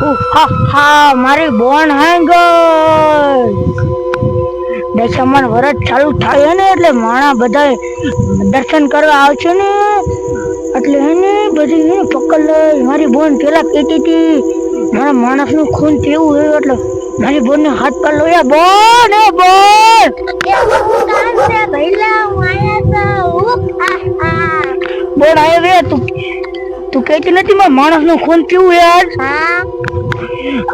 હા મારી બોન હાઈ ગઈ દશામાન વરત ચાલુ થાય ને, એટલે માણા બધા દર્શન કરવા આવશે ને. એટલે એને બધી પકડ લઈ, મારી બોન પેલા કહેતી હતી, મારા માણસનું ખૂન કેવું હોય એટલે મારી બોન ને હાથ પર લોયા, બોન, એ બોન! બોન આવ્યો તું તું કહેતી નથી મારા માણસનું ખૂન પીવું યાર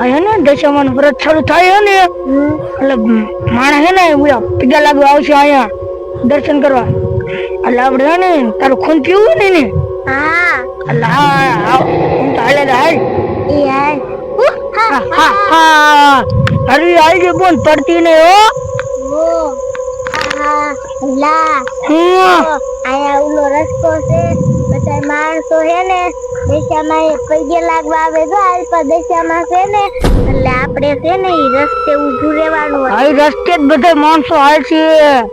આ ને દશામાં વ્રત ચાલુ થાય ને? એટલે માણસ હે ને પીગા લાગવા આવશે અહીંયા દર્શન કરવા. એટલે આપણે હે ને તારું ખૂન પીવું ને ને એટલે હા હા હું. તો હાલે હાલ. હા હા હા. અરે આવી બોન પડતી ને હો. હું આયા ઉલો રસ્તો છે બધા માણસો છે ને દેશામાં પગે લાગવા આવે તો આલ્પા દશામાં છે ને એટલે આપણે છે ને ઈ રસ્તે ઊભું રહેવાનું. આ રસ્તે જ બધા માણસો હાલ છે.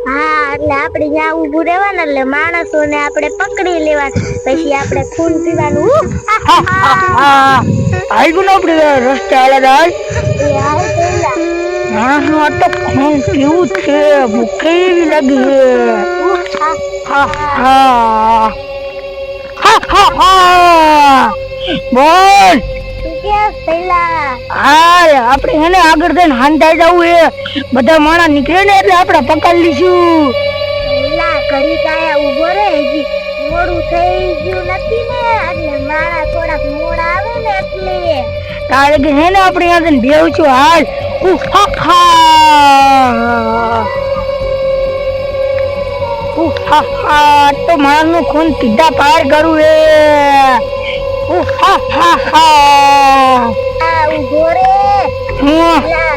હા એટલે આપણે ત્યાં ઊભું રહેવાનું એટલે માણસોને આપણે પકડી લેવા પછી આપણે ખૂન પીવાનું હા હા હા. હાલ ગુનો આપણે રસ્તે હાલે હાલ એ હાલ પેલા. માણસનું આ તો ખૂન કેવું છે? ભૂખ એવી લાગી છે હા, હા. હા હા બોલ. પેલા આપણે હે ને આગળ જઈને હાંધાઈ જવું એ બધા માણસ નીકળે ને એટલે આપણે પકડી લઈશું. પેલા ઘડી કાયા ઊભો રહે હજી મોડું થઈ ગયું નથી ને. એટલે મારા થોડાક મોડા આવે ને એટલે. તારે કે હે ને આપણે અહીંયા છું. હાલ તો માણસનું ખૂન પીધા પાર કરવું એ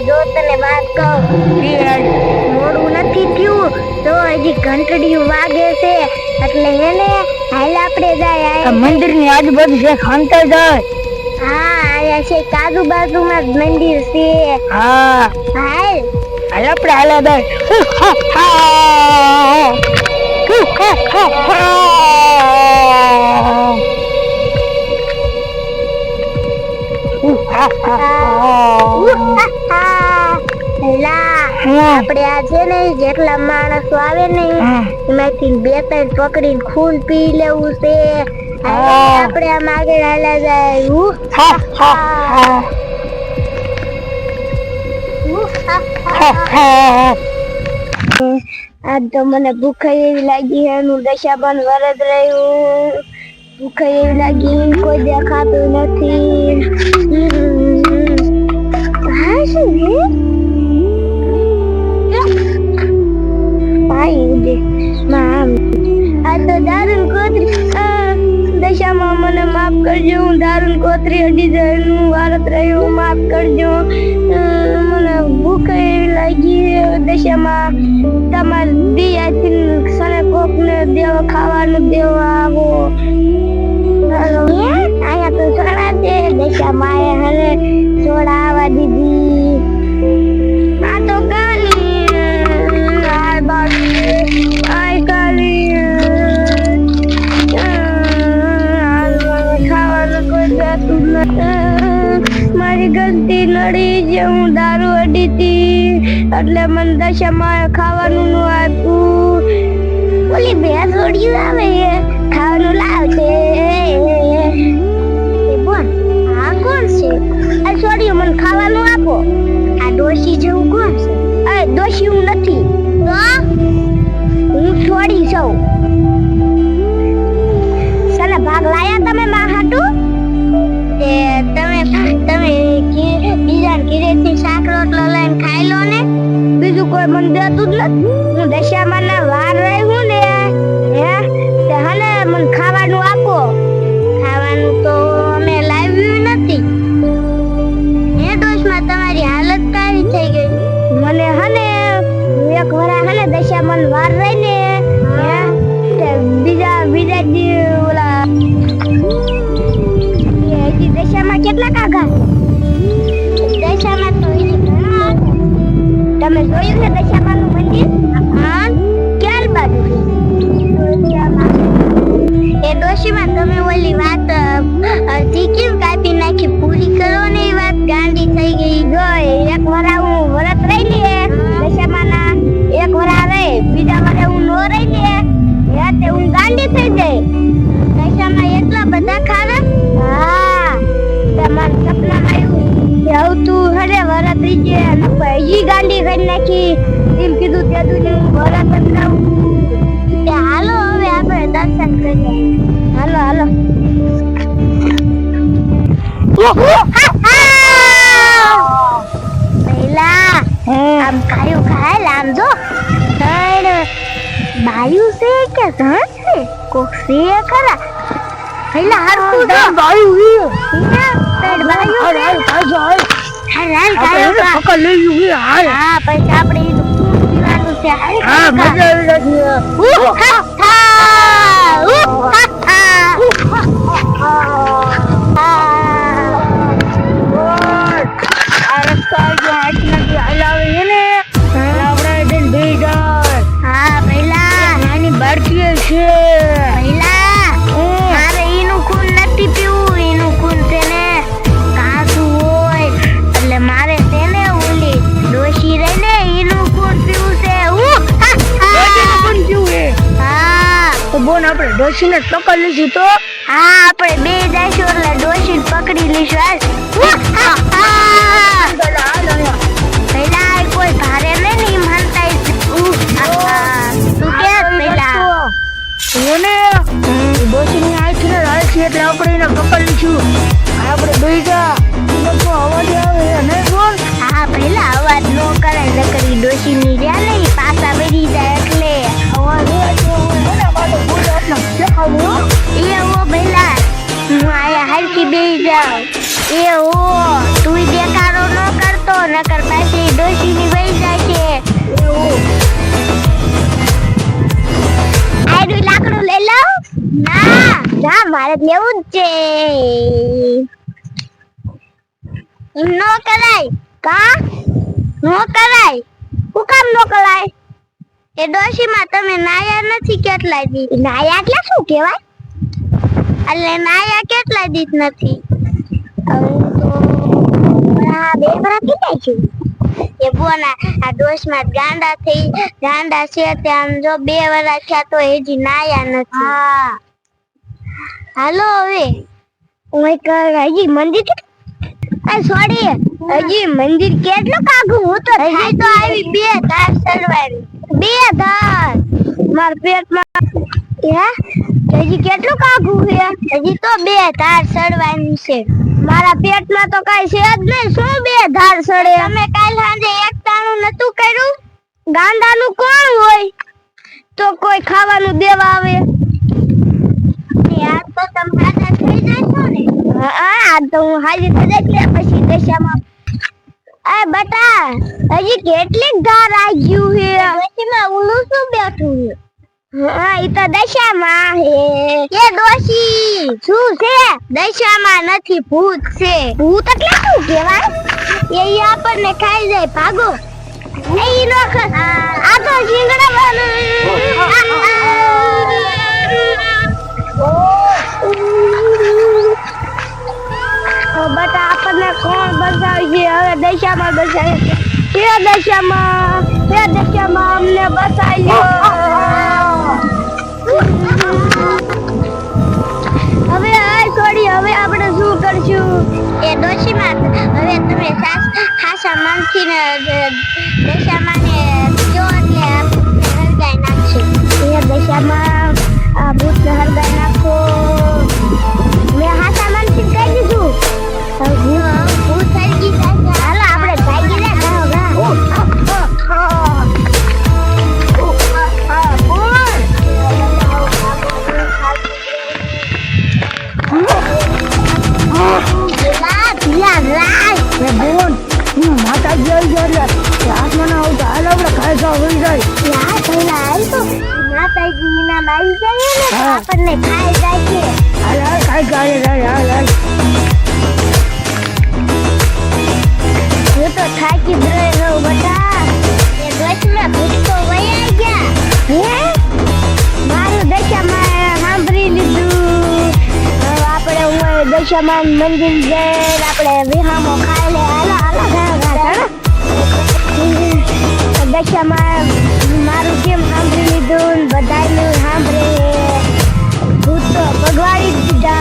જો મોડું નથી થયું તો હજી ઘંટડીયું વાગે છે એટલે એને હાલ આપણે જાય મંદિરની આજુબાજુ છે ખાંતર જાય હા આયા છે કાજુ બાજુમાં જ મંદિર છે. હા. હાલ. હાલ આપણે હાલ્યા જાય ઉહ, હા હા. ઉહ, હા હા હા. ઉહ, હા હા હા. લા હું. આપણે આ છે ને જેટલા માણસો આવે ને એમાંથી બે ત્રણ પકડીને ખૂન પી લેવું છે. હાલ. આપણે આમ આગળ હાલ્યા જાય ઉહ, હા હા હા ઉહ, હા, હા હા આજ તો મને ભૂખ એવી લાગી છે એનું દશાબન વરદ રહ્યું ભૂખ એવી લાગી કોઈ દેખાતું નથી હા શું છે પાઈ દે મામ આ તો દારૂન કરજો હું દારૂન કોતરી અડી જવાનું વારત રહ્યું, માફ કરજો. મને ભૂખ એવી લાગી દશામાં તમારે દિયાથી સને કોકને દેવો, ખાવાનું દેવો આવો. અહીંયા તો સોડા છે, દશામાં હરે સોડા નડી જે હું દારૂ અડી હતી એટલે મને દશામાં ખાવાનું નું આપ્યું. ઓલી બે છોડ્યું આવે ખાવાનું લાવશે એ આ કોણ છે? આ છોડ્યું મને ખાવાનું આપો. આ ડોશી જેવું કોણ છે? ડોશી હું નથી. દેતું હું દશામાં ના વાર રહ્યું ને, હે? તે મને ખાવાનું આપો. ખાવાનું તો અમે લાવ્યું નથી. હે દોસ્તમાં તમારી હાલત કાવી થઈ ગઈ? મને હને એક વરા હને દશામાં વાર રહી ને, હે? બીજા બીજા દી ઓલા દશામાં કેટલા કાગા? દશામાં. તમે જોયું છે દશામાનું મન ક્યાર બાજુ એ ડોશીમાં તમે ઓલી વાત અડધી કેમ કાપી નાખી? પૂરી કરો ને એ વાત, ગાંડી થઈ ગઈ. ગઈ એક વરા હું વ્રત રહી લે દશામાના એક વરા રહે, બીજા વરે હું નો રહી લે રાતે હું ગાંડી થઈ ગઈ દશામાં એટલા બધા ખાવે હા, તમારા સપનામાં એવું જવું તું હરે વરા થઈ ગયા ગાંડી કરી નાખી. એમ કીધું ત્યાં તું બતાવું તે હાલો હવે આપણે દર્શન કરીએ. હાલો હાલો. આમ ખાયું ખાય આમ જો. બાયુ છે કે ધણ છે? કોક છે ખરા? જો. બાયું બાયુ હાલ, છે. હાલ, હાલ. હાલ હાલ ખાયો એને ખા. પકડ લઈ ગયું હાલ. છે હા. મજા આવી જશે. ડોશીને પકડ લીધી તો હા આપણે બે જઈશું એટલે ડોશી પકડી લઈશું હા. એ ઓ તું દેખાડો ન કરતો, નકર પાછી ડોશી ની વહી છે આયરું લાકડું લઈ લઉં ના ના મારે લેવું જ છે. એમ નો કરાય. કા? નો કરાય. હું કામ નો કરાય? એ ડોશીમાં તમે નાયા નથી કેટલા દી. નાયા એટલે શું કહેવાય? એટલે નાયા કેટલા દી નથી. બે વરા કેટલાય છે એ બોના આ ડોશમાં ગાંડા થઈ ગાંડા છે ત્યાં જો બે વરા થયા તો હજી નાયા નથી હાલો હવે હું હજી મંદિર આ સોડી હજી મંદિર કેટલું કાગું હું તો હજી તો આવી બે ધાર સડવાની બે ધાર માર પેટમાં હે? હજી કેટલું કાગું છે હજી તો બે ધાર સડવાની છે. મારા પેટમાં તો કઈ છે જ નહીં. શું બે ધાર સડે અમે કાલ સાંજે એક તાણું નતું કર્યું. ગાંડાનું કોણ હોય? તો કોઈ ખાવાનું દેવા આવે. યાર તો તમે હાજર થઈ જશો ને. હા આ તો હું હાજર થઈ જઈશ ને પછી દશામાં. આ બટા હજી કેટલીક ધાર આવી ગયું છે દશામાં ઉલું શું બેઠું છે હા, ઈ તો દશામાં હે. કે દોશી શું છે? દશામાં નથી, ભૂત છે. ભૂત એટલે એ આપણને ખાઈ જાય, ભાગો. બટા આપણને કોણ બચાવશે? હવે દશામાં બચાવે હે દશામાં હે દશામાં અમને બચાવ્યો એ ડોશીમાં હવે તમે સાસ ખાસા માનથી ને દશામાં ને જો એટલે હરગાઈ નાખશું. એ દશામાં આ ભૂતને હરગાઈ જાય હા. આપણને ખાઈ જાય છે. હાલ હાલ ખાઈ ખાઈ જાય હાલ હાલ. હું તો થાકી જ રહ્યો બટા એ દોશમાં ભૂત વયા ગયા. હે? મારું દશામાં સાંભળી લીધું. આપણે હું દશામાં મંદિર જઈને આપણે વિહામો ખાઈ દક્ષા મારું કેમ સાંભળી લીધું બધાનું સાંભળે. ભૂત તો ભગવાડી દીધા.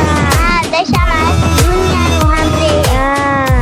દશામાં દુનિયાનું સાંભળે. હા.